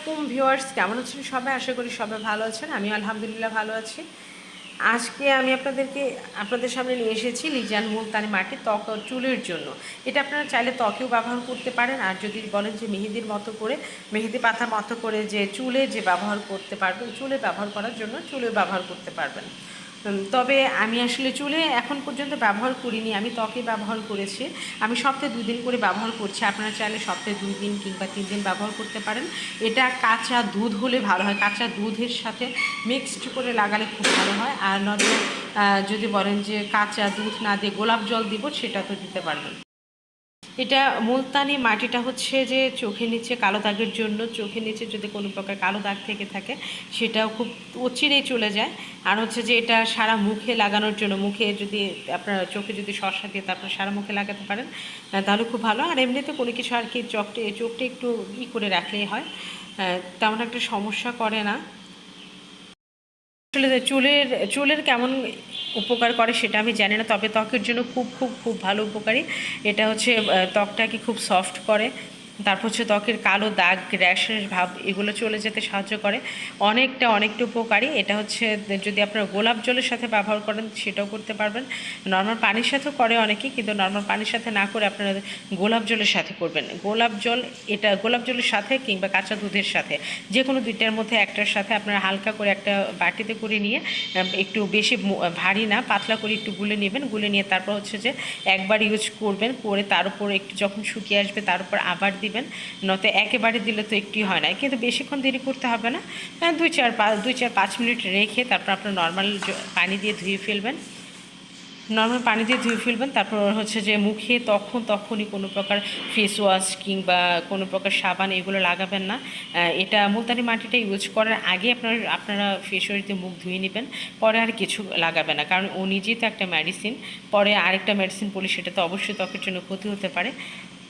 আসসালামাইকুম ভিউয়ার্স, কেমন আছেন সবাই? আশা করি সবাই ভালো আছেন। আমি আলহামদুলিল্লাহ ভালো আছি। আজকে আমি আপনাদেরকে, আপনাদের সামনে নিয়ে এসেছি লিজান মুলতানি মাটি ত্বক চুলের জন্য। এটা আপনারা চাইলে ত্বকেও ব্যবহার করতে পারেন। আর যদি বলেন যে মেহেদির মতো করে, মেহেদি পাতার মতো করে যে চুলে যে ব্যবহার করতে পারবেন, চুলে ব্যবহার করার জন্য চুলে ব্যবহার করতে পারবেন। তবে আমি আসলে চুলে এখন পর্যন্ত ব্যবহার করিনি, আমি ত্বকে ব্যবহার করেছি। আমি সপ্তাহে দুদিন করে ব্যবহার করছি, আপনারা চাইলে সপ্তাহে দুই দিন কিংবা তিন দিন ব্যবহার করতে পারেন। এটা কাঁচা দুধ হলে ভালো হয়, কাঁচা দুধের সাথে মিক্সড করে লাগালে খুব ভালো হয়। আর নয়তো যদি বলেন যে কাঁচা দুধ না দিয়ে গোলাপ জল দিব, সেটা তো দিতে পারবেন। এটা মুলতানি মাটিটা হচ্ছে যে চোখের নিচে কালো দাগের জন্য, চোখের নিচে যদি কোনো প্রকার কালো দাগ থেকে থাকে, সেটাও খুব অচিরেই চলে যায়। আর হচ্ছে যে এটা সারা মুখে লাগানোর জন্য, মুখে যদি আপনার চোখে যদি শসা দিয়ে তারপর সারা মুখে লাগাতে পারেন তাহলে খুব ভালো। আর এমনিতে কোনো কিছু আর কি চোখটা চোখটা একটু ই করে রাখলেই হয়। তেমন একটা সমস্যা করে না। আসলে চুলের চুলের কেমন উপকার করে সেটা আমি জানি না, তবে ত্বকের জন্য খুব খুব খুব ভালো উপকারী। এটা হচ্ছে ত্বকটাকে খুব সফট করে। তারপর হচ্ছে ত্বকের কালো দাগ র্যাশের ভাব, এগুলো চলে যেতে সাহায্য করে। অনেকটা অনেকটা উপকারী। এটা হচ্ছে যদি আপনারা গোলাপ জলের সাথে ব্যবহার করেন, সেটাও করতে পারবেন। নর্মাল পানির সাথেও করে অনেকে, কিন্তু নর্মাল পানির সাথে না করে আপনারা গোলাপ জলের সাথে করবেন। গোলাপ জল, এটা গোলাপ জলের সাথে কিংবা কাঁচা দুধের সাথে যে কোনো দুইটার মধ্যে একটার সাথে আপনারা হালকা করে একটা বাটিতে করে নিয়ে একটু বেশি ভারী না, পাতলা করে একটু গুলে নেবেন। গুলে নিয়ে তারপর হচ্ছে যে একবার ইউজ করবেন, করে তার উপর একটু যখন শুকিয়ে আসবে, তার উপর আবার দিবেন নয়তো একেবারে দিলে তো একটুই হয় না। কিন্তু বেশিক্ষণ দেরি করতে হবে না। আহ, দুই চার পাঁচ দুই চার পাঁচ মিনিট রেখে তারপর আপনার নর্মাল পানি দিয়ে ধুয়ে ফেলবেন। নর্মাল পানি দিয়ে ধুয়ে ফেলবেন। তারপর হচ্ছে যে মুখে তখন তখনই কোনো প্রকার ফেস ওয়াশ কিংবা কোনো প্রকার সাবান এগুলো লাগাবেন না। এটা মুলতানি মাটিটা ইউজ করার আগে আপনার আপনারা ফেস ওয়াশ মুখ ধুয়ে নেবেন। পরে আর কিছু লাগাবে না। কারণ ও নিজেই তো একটা মেডিসিন পরে আরেকটা মেডিসিন পড়লে সেটা তো অবশ্যই ত্বকের জন্য ক্ষতি হতে পারে।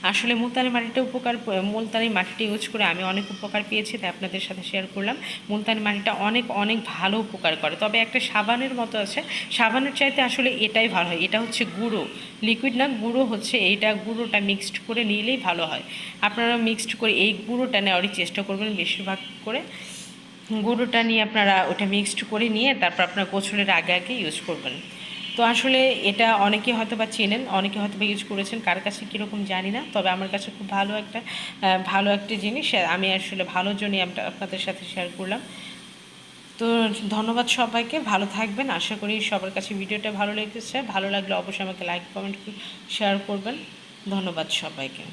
আসলে মুলতানি মাটিটা উপকার, মুলতানি মাটিটা ইউজ করে আমি অনেক উপকার পেয়েছি, তাই আপনাদের সাথে শেয়ার করলাম। মুলতানি মাটিটা অনেক অনেক ভালো উপকার করে। তবে একটা সাবানের মতো আছে। সাবানের চাইতে আসলে এটাই ভালো হয়। এটা হচ্ছে গুঁড়ো। লিকুইড না, গুঁড়ো হচ্ছে এইটা, গুঁড়োটা মিক্সড করে নিলেই ভালো হয়। আপনারা মিক্সড করে এই গুঁড়োটা নেওয়ারই চেষ্টা করবেন বেশিরভাগ করে। গুঁড়োটা নিয়ে আপনারা ওটা মিক্সড করে নিয়ে তারপর আপনার গোছলের আগে আগে ইউজ করবেন। তো আসলে এটা অনেকে হয়তো বা চেনেন, অনেকে হয়তো বা ইউজ করেছেন, কার কাছে কীরকম জানি না, তবে আমার কাছে খুব ভালো একটা ভালো একটা জিনিস আমি আসলে ভালোর জন্যই আপনাদের সাথে শেয়ার করলাম। তো ধন্যবাদ সবাইকে, ভালো থাকবেন, আশা করি সবার কাছে ভিডিওটা ভালো লেগেছে, ভালো লাগলে অবশ্যই আমাকে লাইক কমেন্ট শেয়ার করবেন। ধন্যবাদ সবাইকে।